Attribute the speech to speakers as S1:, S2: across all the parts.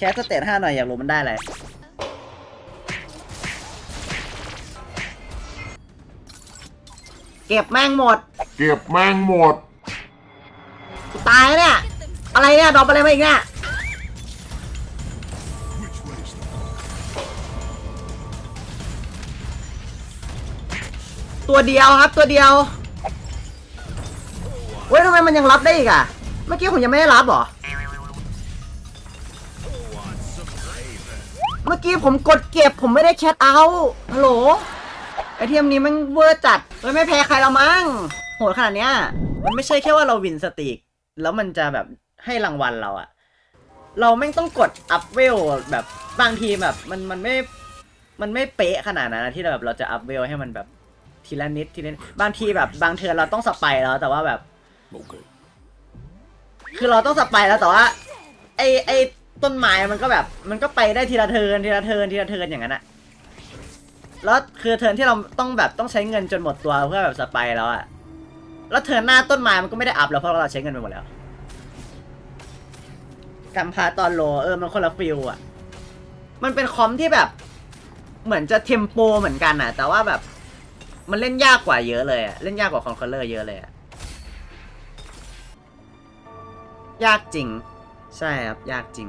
S1: แคสสเตตห้าหน่อยอยากรู้มันได้อะไรเก็บแม่งหมด
S2: เก็บแม่งหมด
S1: กูตายแล้วเนี่ย อะไรเนี่ยดรอปอะไรมาอีกเนี่ยตัวเดียวครับตัวเดียวเว้ยทำไมมันยังรับได้อีกอะเมื่อกี้ผมยังไม่ได้รับเหรอ เมื่อกี้ผมกดเก็บผมไม่ได้แชทเอาท์ฮัลโหลไอเทมนี้มันเวอร์จัดมันไม่แพ้ใครแล้วมั้งโหดขนาดเนี้ย มันไม่ใช่แค่ว่าเราวินสติกแล้วมันจะแบบให้รางวัลเราอะเราแม่งต้องกดอัพเวลแบบบางทีแบบมันมันไม่ มันไม่เป๊ะขนาดนั้นนะที่เราแบบเราจะอัพเวลให้มันแบบทีละนิดทีละนิดบางทีแบบบางเทือนเราต้องสไปร์แล้วแต่ว่าแบบ คือเราต้องสไปร์แล้วแต่ว่าไอไอ ต้นไม้มันก็แบบ มันก็ไปได้ทีละเทิร์นทีละเทิร์นทีละเทิร์นอย่างนั้นอะแล้วคือเทิร์นที่เราต้องแบบต้องใช้เงินจนหมดตัวเพื่อแบบสไปแล้วอะแล้วเทิร์นหน้าต้นไม้มันก็ไม่ได้อัพแล้วเพราะเราใช้เงินไปหมดแล้วกัมพาตอนโลเออมันคนละฟิลอะมันเป็นคอมที่แบบ เหมือนจะเทมโปเหมือนกันอะแต่ว่าแบบมันเล่นยากกว่าเยอะเลยอะเล่นยากกว่าคอนคอร์เลอร์เยอะเลยอะยากจริง ใช่ครับ ยากจริง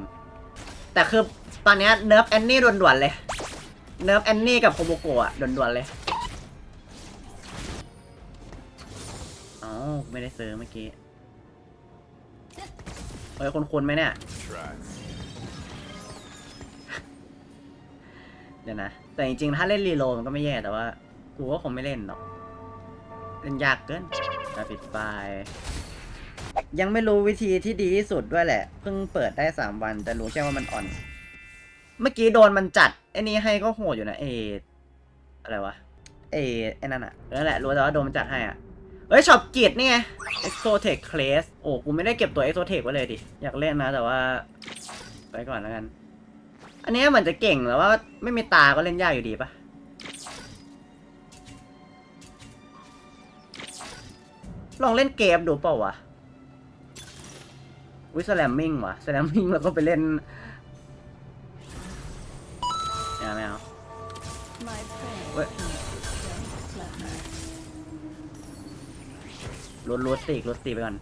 S1: แต่คือตอนเนี้ยเนิร์ฟแอนนี่ด่วนๆเลย เนิร์ฟแอนนี่กับโคโมโกะด่วนๆเลยอ๋อไม่ได้ซื้อเมื่อกี้เฮ้ยคุณๆไหมเนี่ย เดี๋ยวนะ แต่จริงๆ ถ้าเล่นรีโลมันก็ไม่แย่แต่ว่า กูก็คงไม่เล่นหรอก เล่นยากเกินจะปิดไฟ ยังไม่รู้วิธีที่ดีที่สุดด้วยแหละ เพิ่งเปิดได้สามวัน แต่รู้แค่ว่ามันอ่อน เมื่อกี้โดนมันจัดไอ้นี่ให้ก็โหดอยู่นะเออะไรวะเอไอ้นั่นอะนั่นแหละรู้แต่ว่าโดนมันจัดให้อะเฮ้ยช็อปกิจนี่ไง Exotech Class โอ้กูไม่ได้เก็บตัว Exotech ไว้เลยดิ อยากเล่นนะแต่ว่า ไปก่อนแล้วกัน อันนี้เหมือนจะเก่งแต่ว่าไม่มีตาก็เล่นยากอยู่ดีปะลองเล่นเกมดูเปล่าวะ วิสแลมมิงวะสแลมมิงแล้วก็ไปเล่นไม่เอาไม่เอา
S3: My prey
S1: What?
S3: eats so clever.
S1: ลดลดตีกลดตีไปก่อน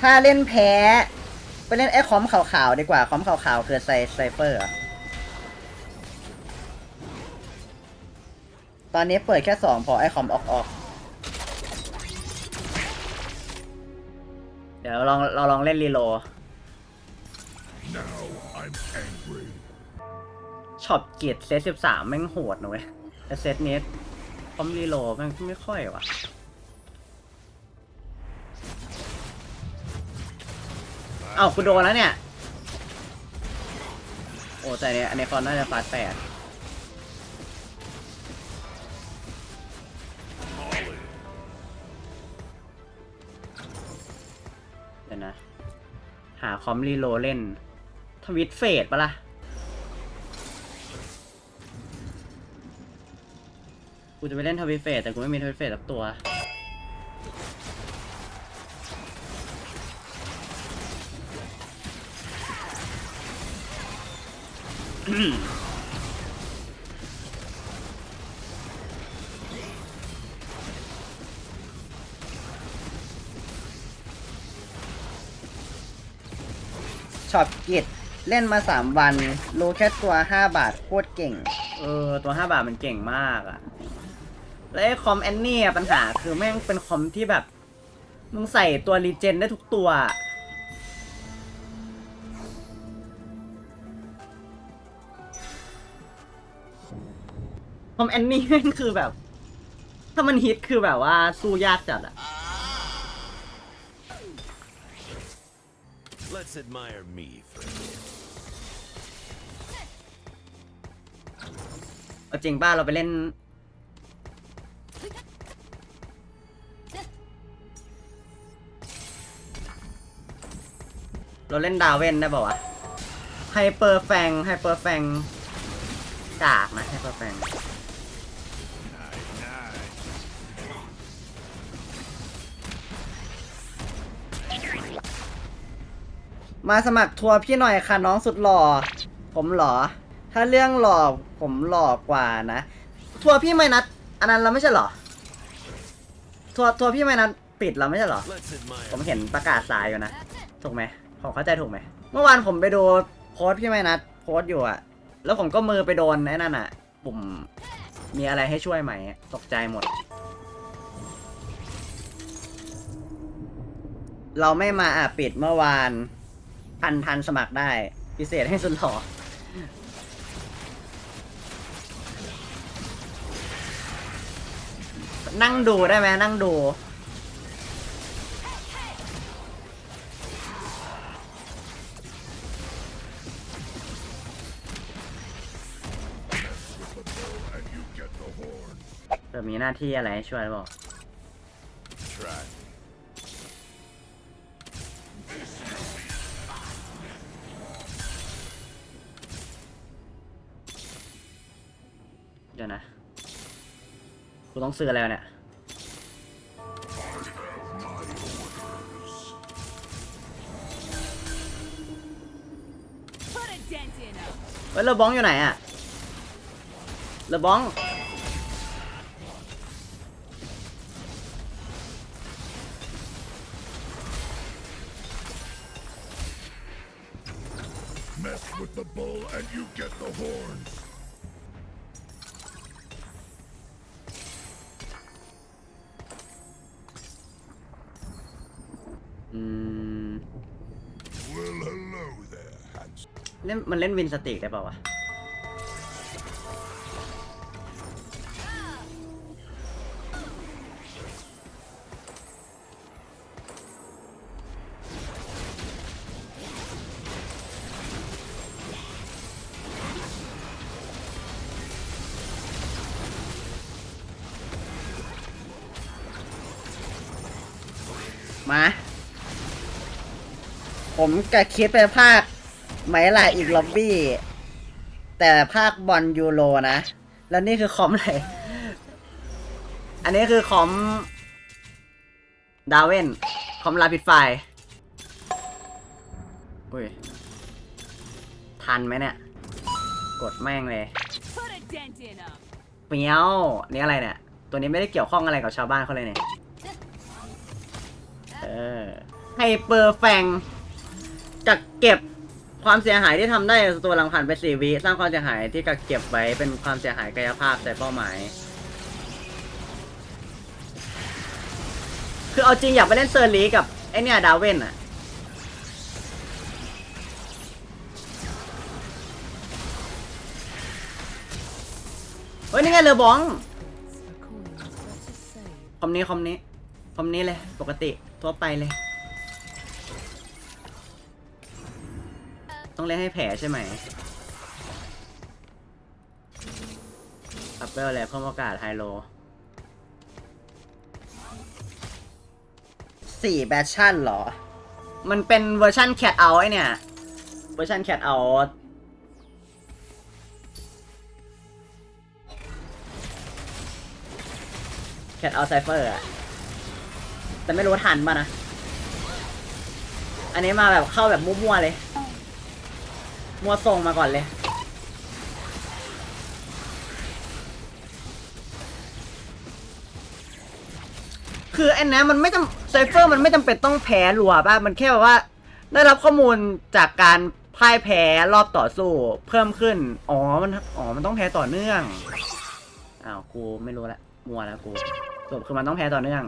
S1: ถ้าเล่นแพ้ ไปเล่นไอ้คอมขาวๆดีกว่า คอมขาวๆคือไซไซเปอร์อะ ตอนนี้เปิดแค่สองพอไอ้คอมออกออก เดี๋ยวเราลองเราลองเล่นรีโล
S2: Now I'm angry
S1: ช็อปเกียรติเซตสิบสามแม่งโหดนะเว้ยแต่เซตนี้คอมรีโหลดแม่งไม่ค่อยว่ะ เอ้าคุณโดนแล้วเนี่ย โอ้แต่เนี่ยอันนี้คอนน่าจะฟาดแปดเดี๋ คอมรีโลเล่น ทวิตเฟดปะล่ะ กูจะไปเล่นทวิตเฟดแต่กูไม่มีทวิตเฟดสักตัว ช็อปกิจเล่นมาสามวัน รู้แค่ตัวห้าบาทโคตรเก่ง เออ ตัวห้าบาทมันเก่งมากอะแล้วไอ้คอมแอนนี่อะปัญหาคือแม่งเป็นคอมที่แบบ มึงใส่ตัวรีเจนได้ทุกตัว คอมแอนนี่แม่งคือแบบ ถ้ามันฮิตคือแบบว่าสู้ยากจัดอะ
S4: Let's admire me for a bit.
S1: เอาจริงป้าเราไปเล่น เราเล่นดาวเว่นได้ป่าวะไฮเปอร์แฟงไฮเปอร์แฟงกากนะไฮเปอร์แฟง มาสมัครทัวร์พี่หน่อยค่ะน้องสุดหล่อ ผมหล่อ ถ้าเรื่องหล่อผมหล่อกว่านะ ทัวร์พี่ไม่นัด อันนั้นเราไม่ใช่หรอ ทัวร์ทัวร์พี่ไม่นัดปิดเราไม่ใช่หรอ ผมเห็นประกาศสายอยู่นะ ถูกไหมผมเข้าใจถูกไหม เมื่อวานผมไปดูโพสพี่ไม่นัด โพสอยู่อะแล้วผมก็มือไปโดนไอ้นั่นอะปุ่มมีอะไรให้ช่วยไหม ตกใจหมด เราไม่มาอะปิดเมื่อวาน ทันทันสมัครได้ พิเศษให้สุดหล่อนั่งดูได้ไหมนั่งดู
S2: and you get the horn.
S1: เดี๋ยวมีหน้าที่อะไรให้ช่วยหรือเต้องซื้ออะไรวเนี่ยเฮ้ยเลอบองอยู่ไหนอะเลอบอง เล่นมันเล่นวินสติกได้เปล่าวะมา ผมกะคิดไปภาค ไหมล่ะอีกล็อบบี้ แต่ภาคบอลยูโรนะ แล้วนี่คือคอมอะไรอันนี้คือคอม ดาเวนคอมลาปิดไฟอุ้ย ทันไหมเนี่ย กดแม่งเลย
S3: Put a dent in him.
S1: เมียวนี่อะไรเนี่ย ตัวนี้ไม่ได้เกี่ยวข้องอะไรกับชาวบ้านเขาเลยเนี่ย เออไฮเปอร์แฟงกักเก็บ ความเสียหายที่ทำได้ตัวหลังผ่านไปสี่วิสร้างความเสียหายที่กักเก็บไว้เป็นความเสียหายกายภาพใส่เป้าหมาย คือเอาจริงอยากไปเล่นเซอร์ลีกับไอเนี่ยดาเวนอะเฮ้ยนี่ไงเรือบอง คอมนี้คอมนี้คอมนี้เลยปกติทั่วไปเลย ต้องเล่นให้แผลใช่ไหมอัพเวลเลยเพิ่มโอกาสไฮโลสี่แบชชั่นเหรอ มันเป็นเวอร์ชันแค t เอาไอเนี่ย เวอร์ชันแค t เอาแค t เอาไซเฟอร์อะแต่ไม่รู้ทันป่ะนะ อันนี้มาแบบเข้าแบบมั่วๆเลย มัวทรงมาก่อนเลย คืออ้นะมันไม่จำไซเฟอร์มันไม่จำเป็นต้องแพ้รัวป่ะ มันแค่แบบว่า ได้รับข้อมูลจากการพ่ายแพ้รอบต่อสู้ เพิ่มขึ้น อ๋อ มัน อ๋อ มันต้องแพ้ต่อเนื่อง อ้าว กูไม่รู้ละ มัวแล้วกูสรุปคือมันต้องแพ้ต่อเนื่อง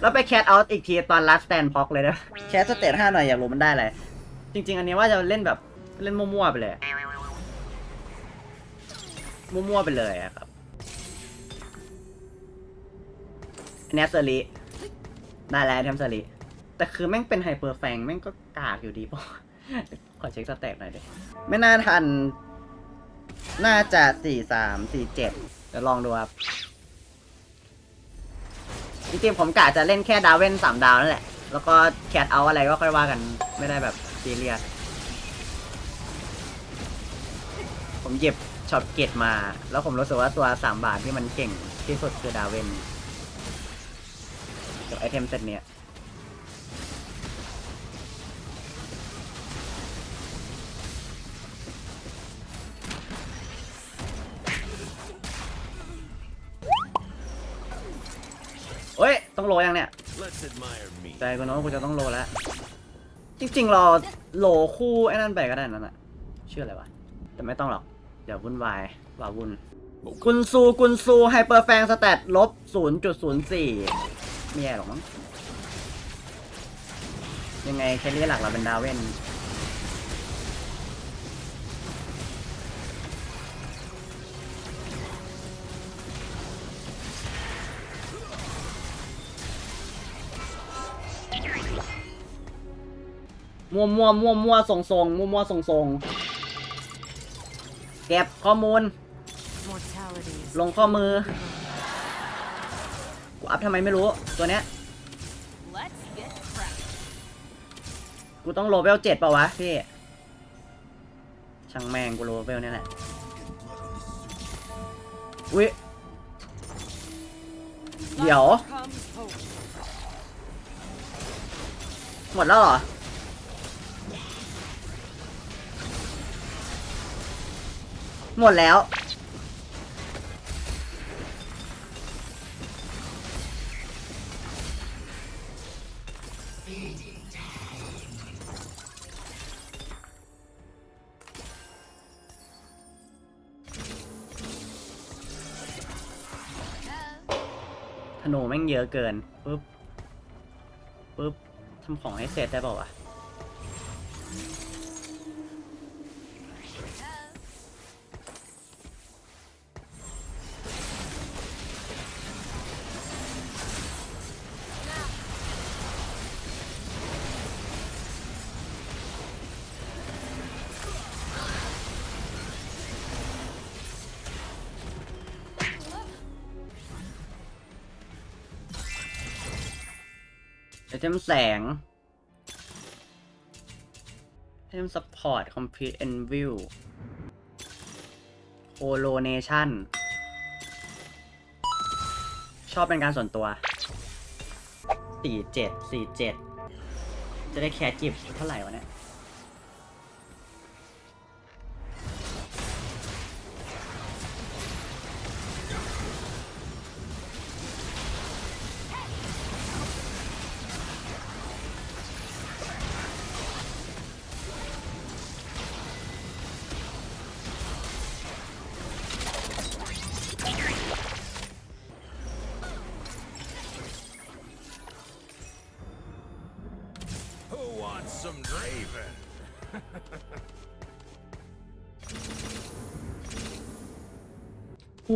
S1: แล้วไปแคทเอาท์อีกทีตอนลัสแตนพ็อกเลยนะแคทสเตตห้าหน่อยอยากรู้มันได้อะไร จริง ๆ อันนี้ว่าจะเล่นแบบเล่นมั่วๆไปเลย มั่วๆไปเลยอะครับอันเนี้ยเซอรีได้แล้วทำเซอรีแต่คือแม่งเป็นไฮเปอร์แฟงแม่งก็กากอยู่ดีป่ะขอเช็คสเตตหน่อยดิไม่น่าทัน น่าจะสี่สามสี่เจ็ดเดี๋ยวลองดูครับ จริงๆผมกะจะเล่นแค่ดาวเว่นสามดาวนั่นแหละ แล้วก็แคทเอาอะไรก็ค่อยว่ากันไม่ได้แบบซีเรียส ผมหยิบช็อปเกตมา แล้วผมรู้สึกว่าตัวสามบาทที่มันเก่งที่สุดคือดาวเวนกับไอเทมเซตเนี้ย ใจกูนะว่ากูจะต้องโลแล้ว จริงๆรอโลคู่ไอ้นั่นไปก็ได้นั่นแหละชื่ออะไรวะ แต่ไม่ต้องหรอก เดี๋ยววุ่นวายว่าวุ่น กุนซูกุนซูไฮเปอร์แฟงสแตทลบ 0.04 ไม่แย่หรอกมั้ง ยังไงแคลรี่หลักเราเป็นดาวเวน มัวมัวมัวมัวส่งส่งมัวมัวส่งส่งเก็บข้อมูล ลงข้อมือ กูอัพทำไมไม่รู้ ตัวเนี้ย กูต้องโลเวลเจ็ดเปล่าวะพี่ ช่างแม่งกูโลเวลเนี่ยแหละ อุ้ย เดี๋ยว หมดแล้วเหรอ หมดแล้ว ธนูแม่งเยอะเกินปุ๊บปุ๊บ ทำของให้เสร็จได้เปล่าวะ เทมแสง เทมซัพพอร์ตคอมพิวเอนวิวโคโลเนชั่น ชอบเป็นการส่วนตัว 47 47 จะได้แคสจิบเท่าไหร่วะเนี่ย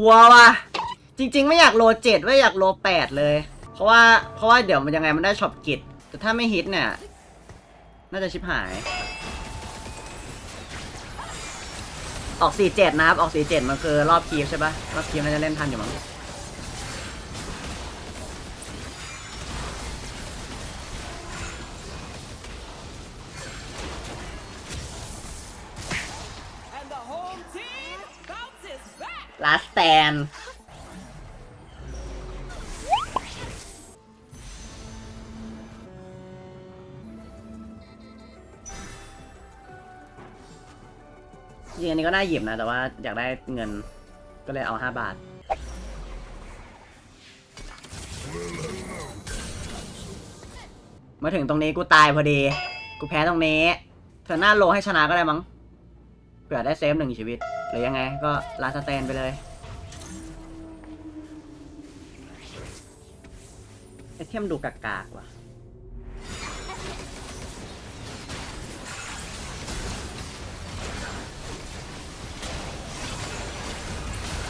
S1: ลัวว่ะ จริง ๆ ไม่อยากโลเจ็ดไม่อยากโลแปดเลย เพราะว่าเพราะว่าเดี๋ยวมันยังไงมันได้ช็อปกิจแต่ถ้าไม่ฮิตเนี่ย น่าจะชิบหาย ออกสี่เจ็ดนะครับ ออกสี่เจ็ดมันคือรอบคีฟใช่ปะรอบคีฟน่าจะเล่นทันอยู่มั้ง น จริงอันนี้ก็น่าหยิบนะ แต่ว่าอยากได้เงินก็เลยเอาห้าบาท มาถึงตรงนี้กูตายพอดี กูแพ้ตรงนี้ เธอหน้าโลให้ชนะก็ได้มั้ง เผื่อได้เซฟหนึ่งชีวิต หรือยังไงก็ลาสแตนไปเลย ไอเทมดูกากๆว่ะ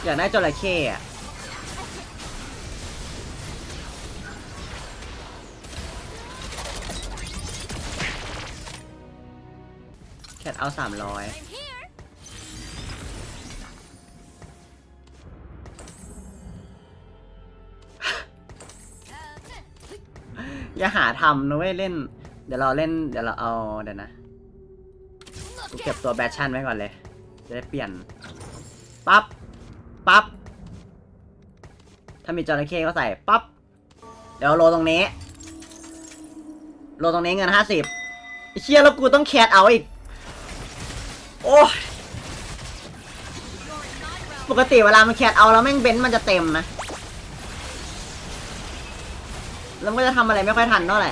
S1: อยากได้จระเข้อะแคทเอาสามร้อย อย่าหาทำนะเว้ยเล่น เดี๋ยวเราเล่นเดี๋ยวเราเอาเดี๋ยวนะกูเก็บตัวแบทชั่นไว้ก่อนเลย จะได้เปลี่ยน ปั๊บ ปั๊บ ถ้ามีจระเข้ก็ใส่ ปั๊บ เดี๋ยวโลตรงนี้ โลตรงนี้เงินห้าสิบเชี่ยแล้วกูต้องแคดเอาอีก โอ้ปกติเวลามันแคดเอาแล้วแม่งเบนซ์มันจะเต็มนะ แล้วมันก็จะทำอะไรไม่ค่อยทันเท่าไหร่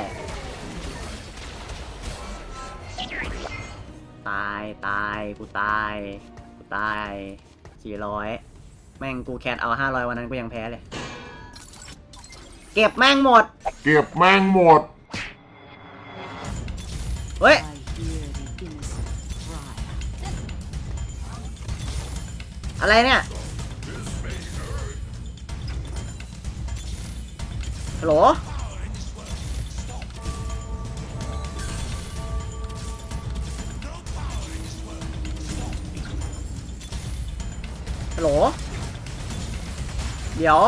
S1: ตายตายกูตายกูตายสี่ร้อยแม่งกูแคทเอาห้าร้อยวันนั้นกูยังแพ้เลย เก็บแม่งหมด
S2: เก็บแม่งหมด
S1: เฮ้ย อะไรเนี่ยฮัลโหลฮัลโหล เดี๋ยว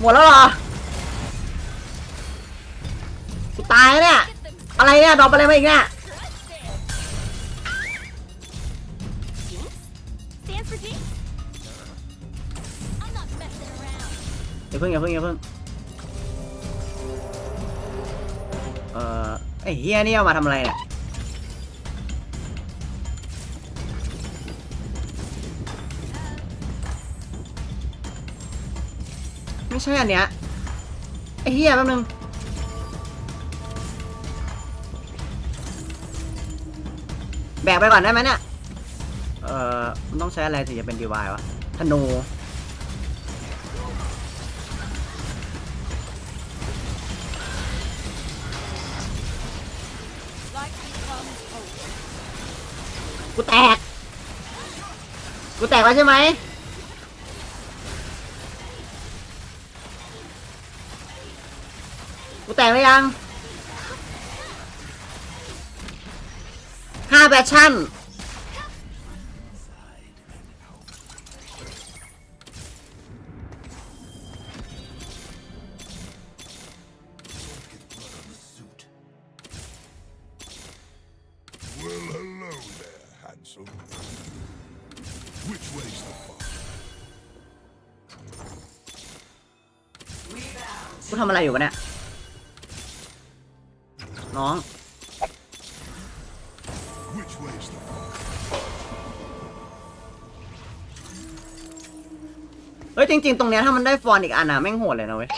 S1: หมดแล้วเหรอ กูตายเนี่ย อะไรเนี่ยดรอปอะไรมาอีกเนี่ยอย่าเพิ่งอย่าเพิ่งอย่าเพิ่งเอ่อไอ้เฮียนี่เอามาทำอะไรเนี่ย ใช่อันเนี้ยไอ้เฮียแป๊บนึงแบกไปก่อนได้ไหมเนี่ย เอ่อ มันต้องใช้อะไรถึงจะเป็นดีวายวะธนูกูแตก กูแตกแล้วใช่ไหม ตกหรือยังห้าแบชชั่นกูทำอะไรอยู่วะเนี่ย น้อง
S2: Which way's the fun?
S1: เฮ้ยจริง ๆ ตรงเนี้ยถ้ามันได้ฟอนต์อีกอันอะแม่งโหดเลยนะเว้ย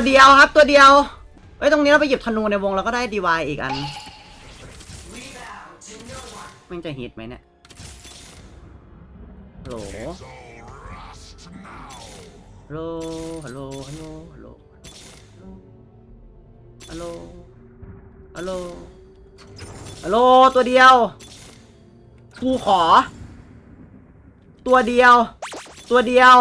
S1: ตัวเดียวครับตัวเดียวเฮ้ยตรงนี้เราไปหยิบธนูในวงแล้วก็ได้ดีวายอีกอันมันจะฮิตไหมเนี่ยฮัลโหลฮัลโหลฮัลโหลฮัลโหลฮัลโหลฮัลโหลฮัลโหลฮัลโหลตัวเดียวกูขอ ตัวเดียว ตัวเดียว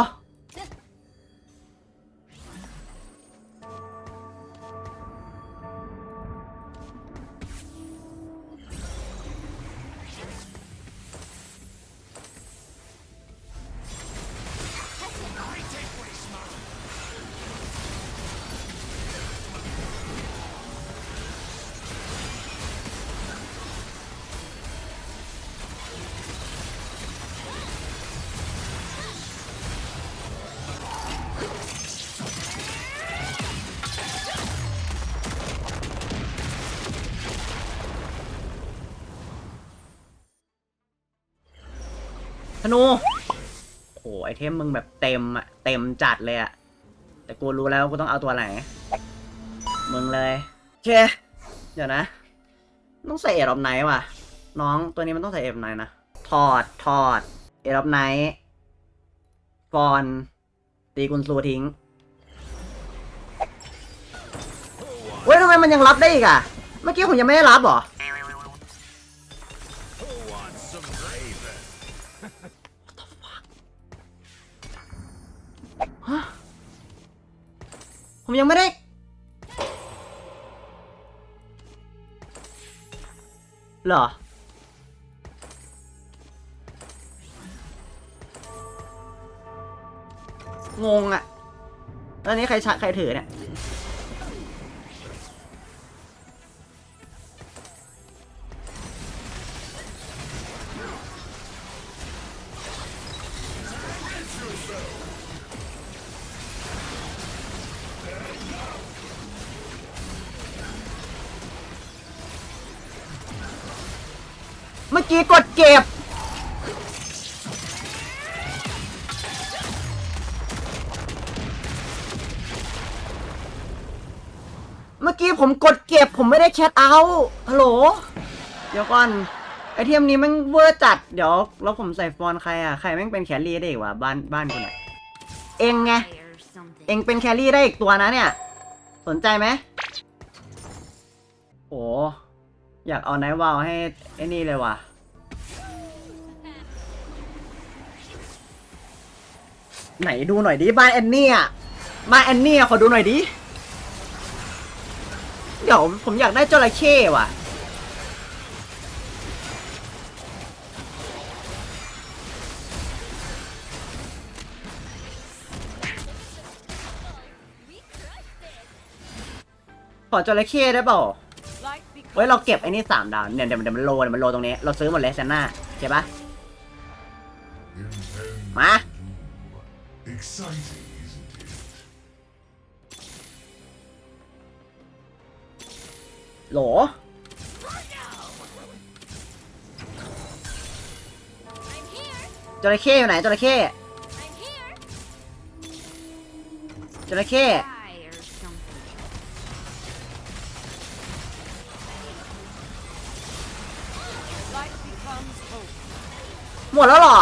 S1: นูโอ้โหไอเทมมึงแบบเต็มอะเต็มจัดเลยอะแต่กูรู้แล้วกูต้องเอาตัวไหน มึงเลยโอเค เดี๋ยวนะ ต้องใส่เอรอบไนท์ว่ะ น้องตัวนี้มันต้องใส่เอรอบไนท์นะ ถอดถอด เอรอบไนท์ฟอนตีกุนซูทิ้งเว้ยทำไมมันยังรับได้อีกอะเมื่อกี้ผมยังไม่ได้รับหรอ ผมยังไม่ได้ เหรอ งงอะแล้วนี้ใครชักใครถือเนี่ย ชทเอาฮัลโหล เดี๋ยวก่อน ไอเทมนี้แมันเวอร์จัด เดี๋ยว แล้วผมใส่ฟอนใครอะ ใครแม่งเป็นแครี่ได้อีกวะบ้านบ้านกูเนี่ยเองไง เองเป็นแครี่ได้อีกตัวนะเนี่ย สนใจไหมโอ้อยากเอาไนท์วาวให้ไอ้นี่เลยว่ะ ไหนดูหน่อยดิบ้านแอนนี่อะบ้าแอนนี่อะขอดูหน่อยดิ เดี๋ยวผมอยากได้จระเข้ว่ะ ขอจระเข้ได้เปล่าเฮ้ยเราเก็บไอ้นี่สามดาวเนี่ยเดี๋ยวเดี๋ยวมันโลเดี๋ยวมันโลตรงนี้ เราซื้อหมดเลยเซนน่าเก็บปะ
S2: Intend
S1: Ma?
S2: to do. Exciting,
S1: ห
S5: รอ
S1: จระเข้อยู่ไหนจระเข้จระเข้หมดแล้วหรอ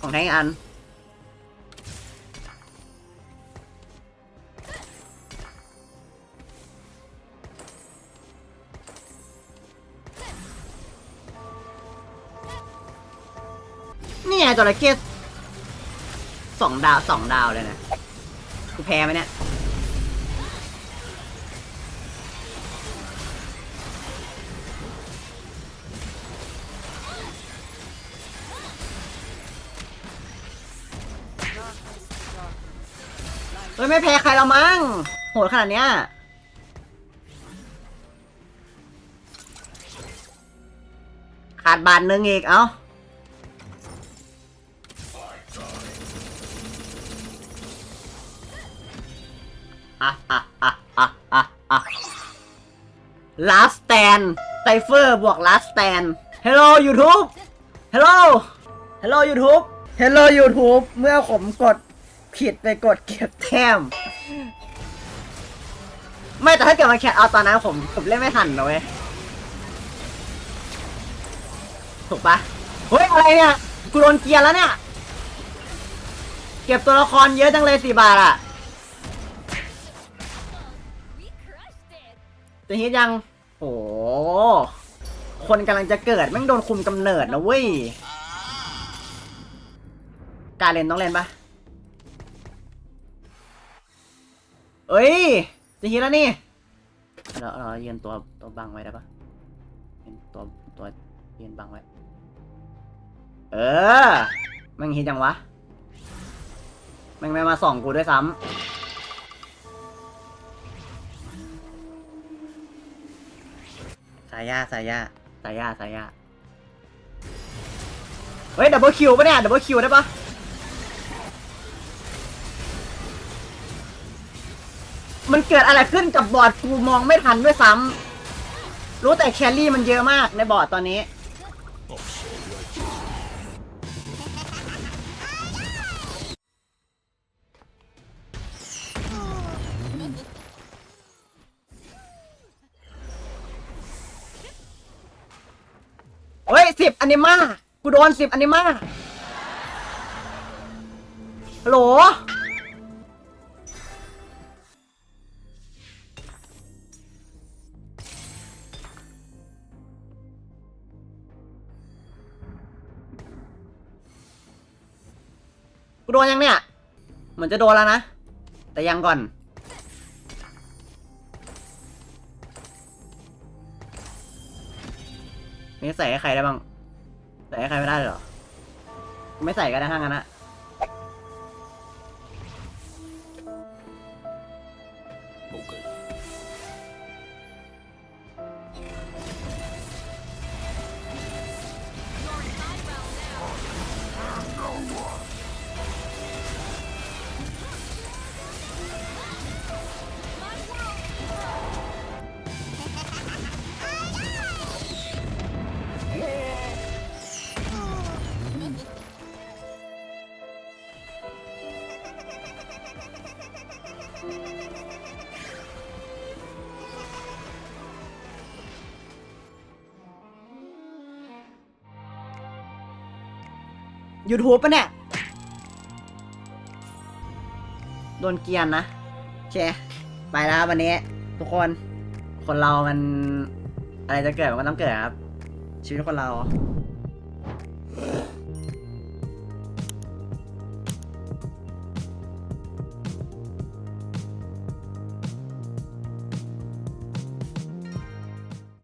S1: ของแท้งอีกอัน นี่ไงจระเข้สองดาวสองดาวเลยนะ กูแพ้ไหมเนี่ย เฮ้ยไม่แพ้ใครแล้วมั้งโหดขนาดเนี้ยขาดบาทหนึ่งอีก เอ้าอะอะอะอะอะอะ last stand cipher บวก last stand hello YouTube hello hello YouTube hello YouTube เมื่อผมกด ผิดไปกดเก็บแต้ม ไม่แต่ถ้าเกิดมาแคทเอาตอนนั้นผมผมเล่นไม่ทันนะเว้ยถูกปะเฮ้ย อะไรเนี่ย กูโดนเกียร์แล้วเนี่ย เก็บตัวละครเยอะจังเลยสี่บาทอะ
S5: We crushed it.
S1: จะฮิตยังโหคนกำลังจะเกิดแม่งโดนคุมกำเนิดนะเว้ย การเล่นต้องเล่นปะ เอ้ยจะฮิตแล้วนี่เราเรายืนตัวตัวบังไว้ได้ปะยืนตัวตัวยืนบังไว้ เออแม่งฮิตยังวะแม่งไม่มาส่องกูด้วยซ้ำสายยาสายยาสายยาสายยาเฮ้ยดับเบิลคิวปะเนี่ยดับเบิลคิวได้ปะ มันเกิดอะไรขึ้นกับบอร์ดกูมองไม่ทันด้วยซ้ำรู้แต่แคลรี่มันเยอะมากในบอร์ดตอนนี้ เฮ้ยสิบอนิมากูโดนสิบอนิมาฮัลโหล กูโดนยังเนี่ย เหมือนจะโดนแล้วนะ แต่ยังก่อน นี่ใส่ให้ใครได้บ้าง ใส่ให้ใครไม่ได้เลยเหรอ ไม่ใส่ก็ได้ทั้งนั้นอะ YouTube ปะเนี่ย โดนเกียนนะโอเคไปแล้ววันนี้ ทุกคน คนเรามัน อะไรจะเกิดมันก็ต้องเกิดครับ ชีวิตคนเรา